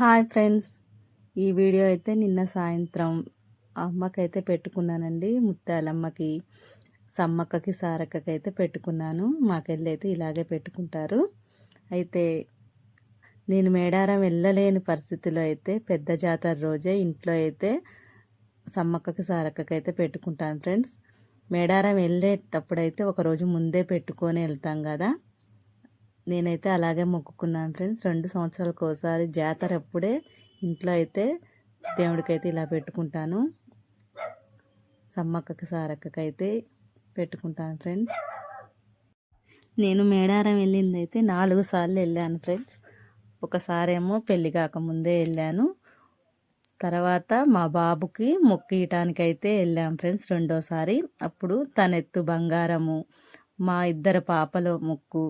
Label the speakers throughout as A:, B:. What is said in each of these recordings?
A: Hi friends. ఈ video అయితే నిన్న సాయంత్రం అమ్మకైతే పెట్టుకున్నానండి. ముత్యాలమ్మకి సమ్మక్కకి సారక్కకి అయితే పెట్టుకున్నాను. మాకెళ్ళి అయితే ఇలాగే పెట్టుకుంటారు. అయితే నేను మేడారం వెళ్ళలేని పరిస్థితిలో అయితే పెద్ద జాతర రోజే ఇంట్లో అయితే సమ్మక్కకి సారక్కకి అయితే పెట్టుకుంటాను ఫ్రెండ్స్. మేడారం వెళ్ళేటప్పుడైతే ఒకరోజు ముందే పెట్టుకొని వెళ్తాం కదా. నేనైతే అలాగే మొక్కుకున్నాను ఫ్రెండ్స్. రెండు సంవత్సరాలకు ఒకసారి జాతర అప్పుడే ఇంట్లో అయితే దేవుడికైతే ఇలా పెట్టుకుంటాను. సమ్మక్కకి సారక్కకి అయితే పెట్టుకుంటాను ఫ్రెండ్స్. నేను మేడారం వెళ్ళింది అయితే నాలుగు సార్లు వెళ్ళాను ఫ్రెండ్స్. ఒకసారేమో పెళ్ళి కాకముందే వెళ్ళాను. తర్వాత మా బాబుకి మొక్కియటానికి అయితే వెళ్ళాం ఫ్రెండ్స్ రెండోసారి. అప్పుడు తనెత్తు బంగారము మా ఇద్దరు పాపల మొక్కు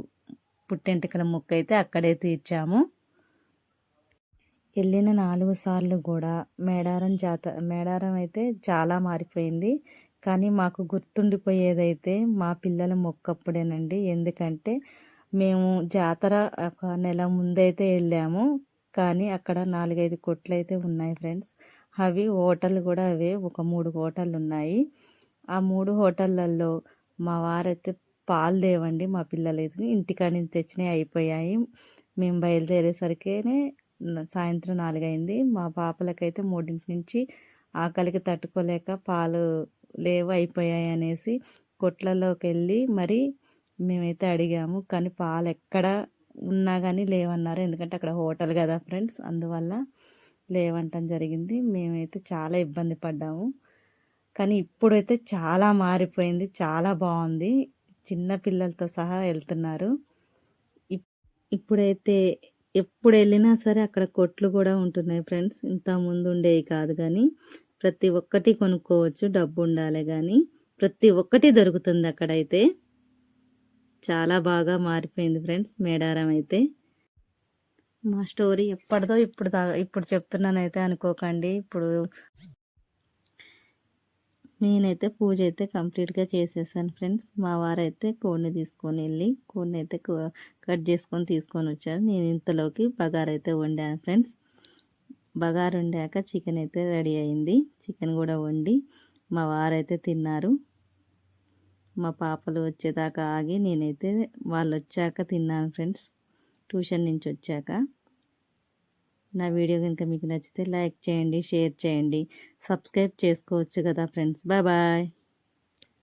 A: పుట్టెంటికల ముక్క అయితే అక్కడే తీర్చాము. వెళ్ళిన నాలుగు సార్లు కూడా మేడారం జాత మేడారం అయితే చాలా మారిపోయింది. కానీ మాకు గుర్తుండిపోయేదైతే మా పిల్లల మొక్కప్పుడేనండి ఎందుకంటే మేము జాతర ఒక నెల ముందైతే వెళ్ళాము కానీ అక్కడ నాలుగైదు కొట్లు అయితే ఉన్నాయి ఫ్రెండ్స్. అవి హోటల్ కూడా అవే ఒక మూడు హోటళ్ళు ఉన్నాయి ఆ మూడు హోటళ్ళల్లో మా వారైతే పాలు లేవండి మా పిల్లలు ఇంటికాడ నుంచి తెచ్చినవి అయిపోయాయి. మేము బయలుదేరేసరికే సాయంత్రం నాలుగైంది. మా పాపలకైతే మూడింటి నుంచి ఆకలికి తట్టుకోలేక పాలు లేవు అయిపోయాయి అనేసి కొట్లలోకి వెళ్ళి మరి మేమైతే అడిగాము. కానీ పాలు ఎక్కడ ఉన్నా కానీ లేవన్నారు. ఎందుకంటే అక్కడ హోటల్ కదా ఫ్రెండ్స్ అందువల్ల లేవంటం జరిగింది. మేమైతే చాలా ఇబ్బంది పడ్డాము. కానీ ఇప్పుడైతే చాలా మారిపోయింది చాలా బాగుంది. చిన్న పిల్లలతో సహా వెళ్తున్నారు. ఇప్పుడైతే ఎప్పుడు వెళ్ళినా సరే అక్కడ కొట్లు కూడా ఉంటున్నాయి ఫ్రెండ్స్. ఇంత ముందు ఉండేవి కాదు కానీ ప్రతి ఒక్కటి కొనుక్కోవచ్చు డబ్బు ఉండాలి కానీ ప్రతి ఒక్కటి దొరుకుతుంది అక్కడైతే. చాలా బాగా మారిపోయింది ఫ్రెండ్స్ మేడారం అయితే. మా స్టోరీ ఎప్పటిదో ఇప్పుడు ఇప్పుడు చెప్తున్నానైతే అనుకోకండి. ఇప్పుడు నేనైతే పూజ అయితే కంప్లీట్గా చేసేసాను ఫ్రెండ్స్. మా వారైతే కోడిని తీసుకొని వెళ్ళి కోడిని అయితే కట్ చేసుకొని తీసుకొని వచ్చారు. నేను ఇంతలోకి బగారు అయితే వండాను ఫ్రెండ్స్. బగారు వండాక చికెన్ అయితే రెడీ అయింది. చికెన్ కూడా వండి మా వారైతే తిన్నారు. మా పాపలు వచ్చేదాకా ఆగి నేనైతే వాళ్ళు వచ్చాక తిన్నాను ఫ్రెండ్స్. ట్యూషన్ నుంచి వచ్చాక. నా వీడియో కనుక మీకు నచ్చితే లైక్ చేయండి షేర్ చేయండి. సబ్స్క్రైబ్ చేసుకోవచ్చు కదా ఫ్రెండ్స్. Bye bye.